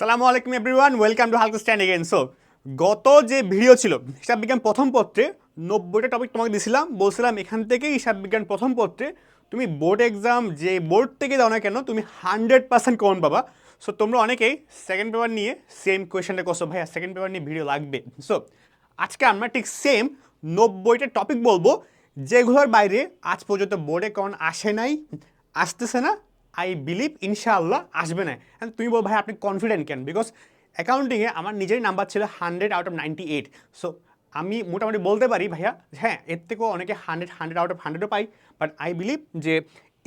সালামু আলাইকুম everyone welcome to হালকা স্ট্যান্ড এগেন সো গত যে ভিডিও ছিল, হিসাব বিজ্ঞান প্রথম পত্রে নব্বইটা টপিক তোমাকে দিছিলাম। বলছিলাম এখান থেকে হিসাব বিজ্ঞান প্রথম পত্রে তুমি বোর্ড এক্সাম যে বোর্ড থেকে দাও না কেন, তুমি হান্ড্রেড পার্সেন্ট কমন পাবা। সো তোমরা অনেকেই সেকেন্ড পেপার নিয়ে সেম কোয়েশনটা করছ। ভাইয়া সেকেন্ড পেপার নিয়ে ভিডিও লাগবে। সো আজকে আমরা ঠিক সেম নব্বইটা টপিক বলব, যেগুলোর বাইরে আজ পর্যন্ত বোর্ডে কমন আসে নাই, আসতেছে না। আই বিলিভ ইনশাআল্লাহ আসবে না। And তুমি বল, ভাই, আপনি কনফিডেন্ট কেন? বিকজ অ্যাকাউন্টিংয়ে আমার নিজেরই নাম্বার ছিল hundred out of ninety eight so আমি মোটামুটি বলতে পারি, ভাইয়া হ্যাঁ এর থেকেও অনেকে হান্ড্রেড হান্ড্রেড আউট অফ হান্ড্রেডও পাই বাট আই বিলিভ যে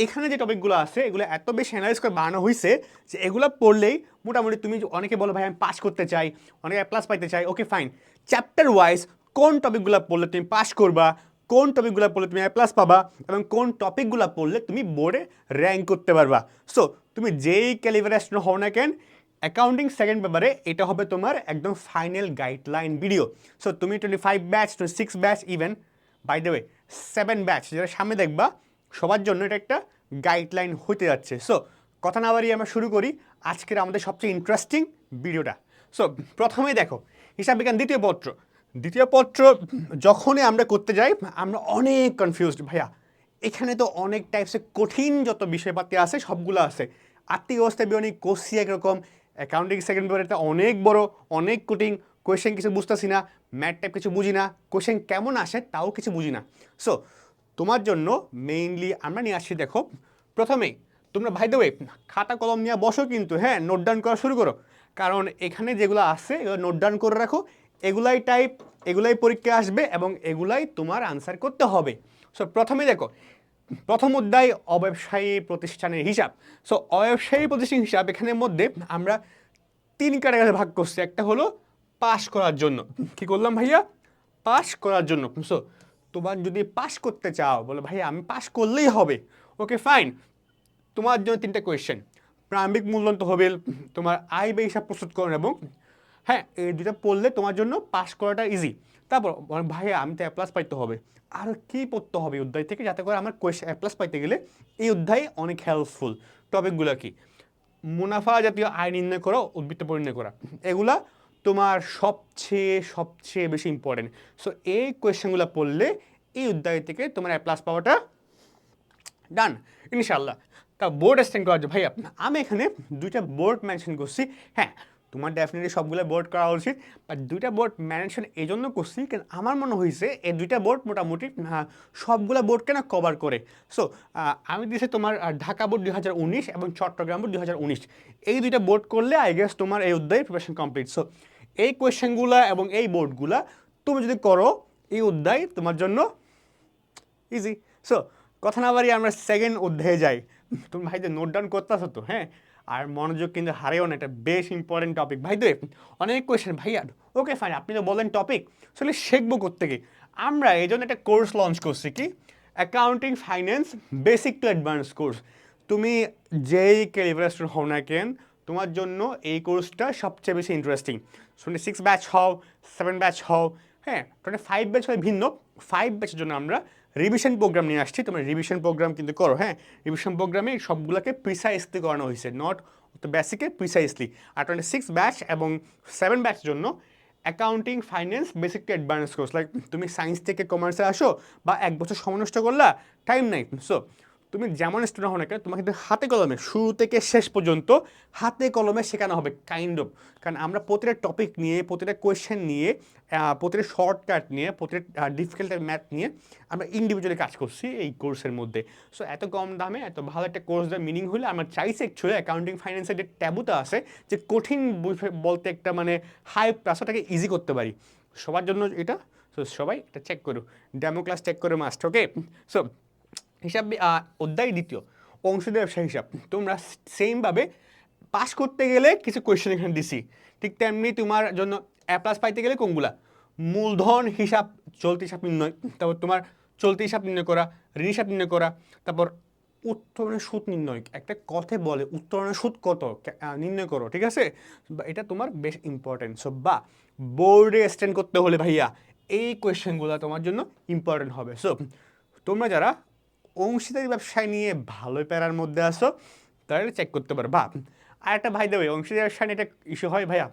এখানে যে টপিকগুলো আছে, এগুলো এত বেশি অ্যানালাইজ করে বানানো হয়েছে যে এগুলো পড়লেই মোটামুটি তুমি অনেকে বলো, ভাই, আমি পাস করতে চাই, অনেকে প্লাস পাইতে চাই ওকে ফাইন চ্যাপ্টার ওয়াইজ কোন টপিকগুলো পড়লে তুমি পাস করবা? কোন টপিকগুলো পড়লে তুমি প্লাস পাবা এবং কোন টপিকগুলো পড়লে তুমি বোর্ডে র্যাঙ্ক করতে পারবা। সো তুমি যেই ক্যালিভার স্টুডেন্ট হও না কেন অ্যাকাউন্টিং সেকেন্ড পেপারে এটা হবে তোমার একদম ফাইনাল গাইডলাইন ভিডিও সো তুমি twenty five batch twenty six batch even by the way seven batch যেটা সামনে দেখবা, সবার জন্য এটা একটা গাইডলাইন হতে যাচ্ছে। সো কথা না বাড়িয়ে আমরা শুরু করি আজকের আমাদের সবচেয়ে ইন্টারেস্টিং ভিডিওটা সো প্রথমেই দেখো, হিসাব বিজ্ঞান দ্বিতীয় পত্র। দ্বিতীয় পত্র, যখনই আমরা করতে যাই, আমরা অনেক কনফিউজড ভাইয়া, এখানে তো অনেক টাইপসের কঠিন যত বিষয়পাতি আছে, সবগুলো আছে। আর্থিক অবস্থা বিবরণী কোর্সি একরকম অ্যাকাউন্টিং সেকেন্ড পেপারটা অনেক বড়, অনেক কঠিন কোয়েশ্চেন কিছু বুঝতেছি না ম্যাথ টাইপ কিছু বুঝি না কোয়েশ্চেন কেমন আসে তাও কিছু বুঝি না। সো তোমার জন্য মেইনলি আমরা নিয়ে আসছি দেখো, প্রথমেই, তোমরা ভাই দেবে খাতা কলম নিয়ে বসো কিন্তু হ্যাঁ নোট ডাউন করা শুরু করো। কারণ এখানে যেগুলো আছে, এগুলো নোট ডাউন করে রাখো এগুলাই টাইপ এগুলাই পরীক্ষা আসবে এবং এগুলাই তোমার আনসার করতে হবে। সো প্রথমে দেখো, প্রথম অধ্যায় অব্যবসায়ী প্রতিষ্ঠানের হিসাব। সো অব্যবসায়ী প্রতিষ্ঠান হিসাব এখানের মধ্যে আমরা তিন ক্যাটাগরি ভাগ করছি। একটা হলো পাস করার জন্য। কি করলাম ভাইয়া? পাস করার জন্য। সো তোমার যদি পাস করতে চাও, বলো ভাইয়া, আমি পাস করলেই হবে। ওকে ফাইন তোমার জন্য তিনটা কোয়েশ্চেন প্রারম্ভিক মূল্যায়ন তো হবে তোমার আয় ব্যয় হিসাব প্রস্তুত করুন এবং হ্যাঁ এই দুটো পড়লে তোমার জন্য পাস করাটা ইজি তারপর ভাইয়া আমি তো অ্যাপ্লাস পাইতে হবে। আর কি পড়তে হবে অধ্যায় থেকে যাতে করে আমার কোয়েশ্চেন অ্যাপ্লাস পাইতে গেলে এই অধ্যায় অনেক হেল্পফুল টপিকগুলো কি? মুনাফা জাতীয় আয় নির্ণয় করো, উদ্বৃত্ত পরিণয় করা। এগুলা তোমার সবচেয়ে সবচেয়ে বেশি ইম্পর্টেন্ট সো এই কোয়েশ্চেনগুলো পড়লে এই অধ্যায় থেকে তোমার অ্যাপ্লাস পাওয়াটা ডান ইনশাল্লাহ তা বোর্ড স্ট্যান্ড করা ভাইয়া, আমি এখানে দুইটা বোর্ড মেনশন করছি। হ্যাঁ তোমার ডেফিনেটলি সবগুলো বোর্ড করা উচিত। বাট দুইটা বোর্ড মেনশন এই জন্য করছি, কারণ আমার মনে হয়েছে এই দুইটা বোর্ড মোটামুটি সবগুলা বোর্ডকে না কভার করে। সো আমি দিয়েছি তোমার ঢাকা বোর্ড দুই হাজার উনিশ এবং চট্টগ্রাম বোর্ড দুই হাজার উনিশ। এই দুইটা বোর্ড করলে আই গেস তোমার এই অধ্যায়ের প্রিপারেশন কমপ্লিট সো এই কোয়েশ্চেনগুলো এবং এই বোর্ডগুলা তুমি যদি করো, এই অধ্যায় তোমার জন্য ইজি সো কথা না বাড়ি আমরা সেকেন্ড অধ্যায়ে যাই। তুমি ভাই যে নোট ডাউন করতেছো তো হ্যাঁ? আর মনোযোগ কিন্তু হারেও না, এটা বেশ ইম্পর্টেন্ট টপিক ভাই তো অনেক কোয়েশ্চেন ভাইয়া। ওকে ফাইন আপনি তো বলেন টপিক আসলে শিখব থেকে আমরা এই জন্য একটা কোর্স লঞ্চ করছি কি? Accounting finance basic to advance course তুমি যেই ক্যালিভার স্টুডেন্ট হও না কেন, তোমার জন্য এই কোর্সটা সবচেয়ে বেশি ইন্টারেস্টিং টোয়েন্টি সিক্স ব্যাচ হও সেভেন ব্যাচ হও হ্যাঁ টোয়েন্টি ফাইভ ব্যাচ হয় ভিন্ন। ফাইভ ব্যাচের জন্য আমরা রিভিশন প্রোগ্রাম নিয়ে আসছি, তোমরা রিভিশন প্রোগ্রাম কিন্তু করো হ্যাঁ? রিভিশন প্রোগ্রামে সবগুলোকে প্রিসাইসলি করানো হয়েছে নট তো বেসিকে প্রিসাইসলি আর টোয়েন্টি সিক্স ব্যাচ এবং সেভেন ব্যাচ জন্য accounting finance basic to advance course like তুমি সায়েন্স থেকে কমার্সে আসো বা এক বছর সময় নষ্ট করলা টাইম নাই। সো তুমি যেমন স্টুডেন্ট হও না কেন, তোমাকে কিন্তু হাতে কলমে, শুরু থেকে শেষ পর্যন্ত হাতে কলমে শেখানো হবে কাইন্ড অফ কারণ আমরা প্রতিটা টপিক নিয়ে, প্রতিটা কোয়েশ্চেন নিয়ে প্রতিটা শর্টকাট নিয়ে, প্রতিটা ডিফিকাল্ট ম্যাথ নিয়ে আমরা ইন্ডিভিজুয়ালি কাজ করছি এই কোর্সের মধ্যে। সো এত কম দামে, এত ভালো একটা কোর্স দেওয়ার মিনিং হলে আমরা চাইছি অ্যাকচুয়ালি অ্যাকাউন্টিং ফাইন্যান্সের যে ট্যাবুটা আছে, যে কঠিন বলতে একটা মানে হাই প্লাস ওটাকে ইজি করতে পারি। সবার জন্য এটা সো সবাই এটা চেক করো ডেমো ক্লাস চেক করে মাস্ট ওকে সো হিসাব অধ্যায় দ্বিতীয়, অংশীদার ব্যবসা হিসাব। তোমরা সেমভাবে পাস করতে গেলে কিছু কোয়েশ্চেন এখানে দিছি। ঠিক তেমনি তোমার জন্য অ্যাপ্লাস প্লাস পাইতে গেলে কোনগুলা? মূলধন হিসাব, চলতি হিসাব নির্ণয়, তারপর তোমার চলতি হিসাব নির্ণয় করা, ঋণ হিসাব নির্ণয় করা, তারপর উত্তরণের সুদ নির্ণয়। একটা কথে বলে, উত্তরণের সুদ কত? নির্ণয় করো, ঠিক আছে? এটা তোমার বেশ ইম্পর্টেন্ট সো বা বোর্ডে স্ট্যান্ড করতে হলে ভাইয়া এই কোয়েশ্চেনগুলো তোমার জন্য ইম্পর্টেন্ট হবে। সো তোমরা যারা অংশীদারি ব্যবসায় নিয়ে ভালোই প্যারার মধ্যে আসো তাহলে চেক করতে পারো বা আর একটা ভাই দেবে অংশীদারি ব্যবসায় নিয়ে একটা ইস্যু হয় ভাইয়া।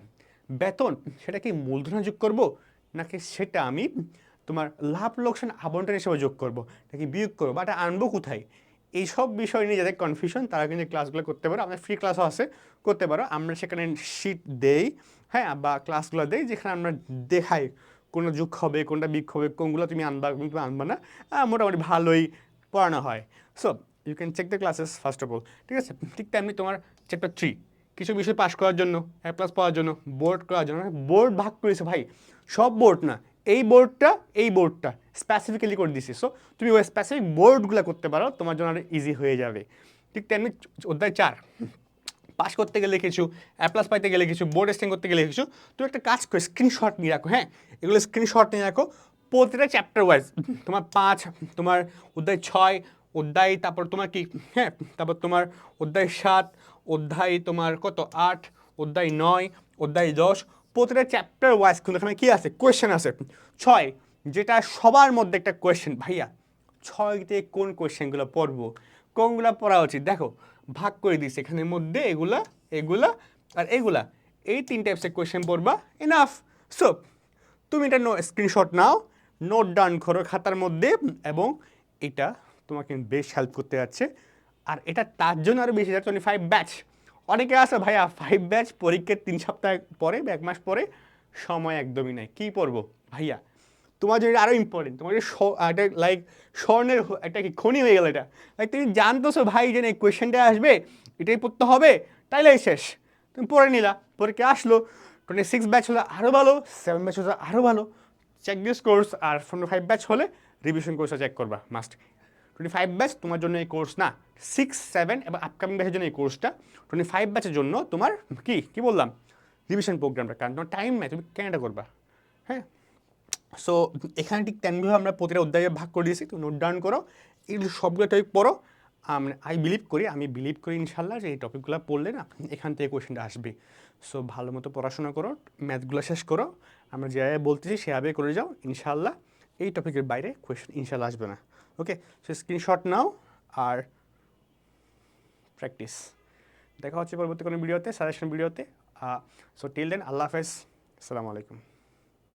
বেতন, সেটা কি মূলধনে যোগ করব, নাকি সেটা আমি তোমার লাভ লোকসান আবন্টন হিসেবে যোগ করব, নাকি বিয়োগ করব, বা এটা আনব কোথায়? এইসব বিষয় নিয়ে যাদের কনফিউশন তারা কিন্তু ক্লাসগুলো করতে পারো। আমাদের ফ্রি ক্লাসও আছে, করতে পারো। আমরা সেখানে শিট দেই হ্যাঁ বা ক্লাসগুলো দেই, যেখানে আমরা দেখাই কোনটা যোগ হবে, কোনটা বিয়োগ হবে, কোনগুলো তুমি আনবা, কোনগুলো আনবা না। মোটামুটি ভালোই পড়ানো হয়। So you can check the classes first of all ঠিক আছে? ঠিক তেমনি তোমার চ্যাপ্টার থ্রি কিছু বিষয় পাস করার জন্য এ প্লাস পাওয়ার জন্য বোর্ড করার জন্য বোর্ড ভাগ করেছে ভাই। সব বোর্ড না, এই বোর্ডটা এই বোর্ডটা স্পেসিফিক্যালি করে দিছি। সো তুমি ওই স্পেসিফিক বোর্ডগুলো করতে পারো, তোমার জন্য আরও ইজি হয়ে যাবে। ঠিক তেমনি অধ্যায় চার পাস করতে গেলে কিছু অ্যাপ্লাস পাইতে গেলে কিছু বোর্ড স্টিং করতে গেলে কিছু, তুমি একটা কাজ করে স্ক্রিনশট নিয়ে রাখো হ্যাঁ? এগুলো স্ক্রিনশট নিয়ে রাখো প্রতিটা চ্যাপ্টার ওয়াইজ তোমার পাঁচ, তোমার অধ্যায় ছয়, অধ্যায় তারপর তোমার কি? হ্যাঁ তারপর তোমার অধ্যায় সাত, অধ্যায় তোমার কত? আট, অধ্যায় নয়, অধ্যায় দশ, প্রতিটা চ্যাপ্টার ওয়াইজ কিন্তু এখানে কী আছে? কোয়েশ্চেন আছে। ছয়, যেটা সবার মধ্যে একটা কোয়েশ্চেন ভাইয়া, ছয়তে কোন কোয়েশ্চেনগুলো পড়ব? কোনগুলো পড়া উচিত? দেখো, ভাগ করে দিয়েছি। এখানের মধ্যে এগুলা এগুলা আর এগুলা। এই তিন টাইপসের কোয়েশ্চেন পড়বা এনাফ সো তুমি এটা নো স্ক্রিনশট নাও। নোট ডাউন করো খাতার মধ্যে এবং এটা তোমাকে বেশ হেল্প করতে যাচ্ছে। আর এটা তার জন্য আরও বেশি টোয়েন্টি ফাইভ ব্যাচ অনেকে আছে ভাইয়া ফাইভ ব্যাচ পরীক্ষার তিন সপ্তাহ পরে এক মাস পরে সময় একদমই নাই। কী পড়ব ভাইয়া, তোমার জন্য আরও ইম্পর্টেন্ট তোমার যে একটা লাইক স্বর্ণের একটা কি খনি হয়ে গেল এটা? লাইক তুমি জানতেছো ভাই যে এই কোয়েশ্চেনটা আসবে, এটাই পড়তে হবে তাইলে শেষ। তুমি পড়ে নিলা, পরীক্ষা আসলো টোয়েন্টি সিক্স ব্যাচ হলো আরও ভালো সেভেন ব্যাচ হলো আরও ভালো। চেক দিস কোর্স আর টোয়েন্টি ফাইভ ব্যাচ হলে রিভিশন কোর্সটা চেক করবা মাস্ট টোয়েন্টি ফাইভ ব্যাচ তোমার জন্য এই কোর্স না সিক্স সেভেন এবং আপকামিং ব্যাচের জন্য এই কোর্সটা টোয়েন্টি ফাইভ ব্যাচের জন্য তোমার কি কি বললাম? রিভিশন প্রোগ্রামটা কারণ তোমার টাইম নেই তুমি কেনটা করবা হ্যাঁ? সো এখানে ঠিক তেমনিভাবে আমরা প্রতিটা অধ্যায়ে ভাগ করে দিয়েছি তুমি নোট ডাউন করো এগুলো সবগুলো টপিক পড়ো আই বিলিভ করি, আমি বিলিভ করি ইনশাল্লাহ যে এই টপিকগুলো পড়লে না এখান থেকে কোয়েশ্চেনটা আসবে। সো ভালো মতো পড়াশোনা করো ম্যাথগুলো শেষ করো আমরা যেভাবে বলতেছি সেভাবে করে যাও ইনশাল্লাহ এই টপিকের বাইরে কোয়েশ্চেন ইনশাল্লাহ আসবে না। ওকে সো স্ক্রিনশট নাও আর প্র্যাকটিস দেখা হচ্ছে পরবর্তী কোনো ভিডিওতে সাজেশন ভিডিওতে সো টিল দেন আল্লাহ হাফেজ। আসসালামু আলাইকুম।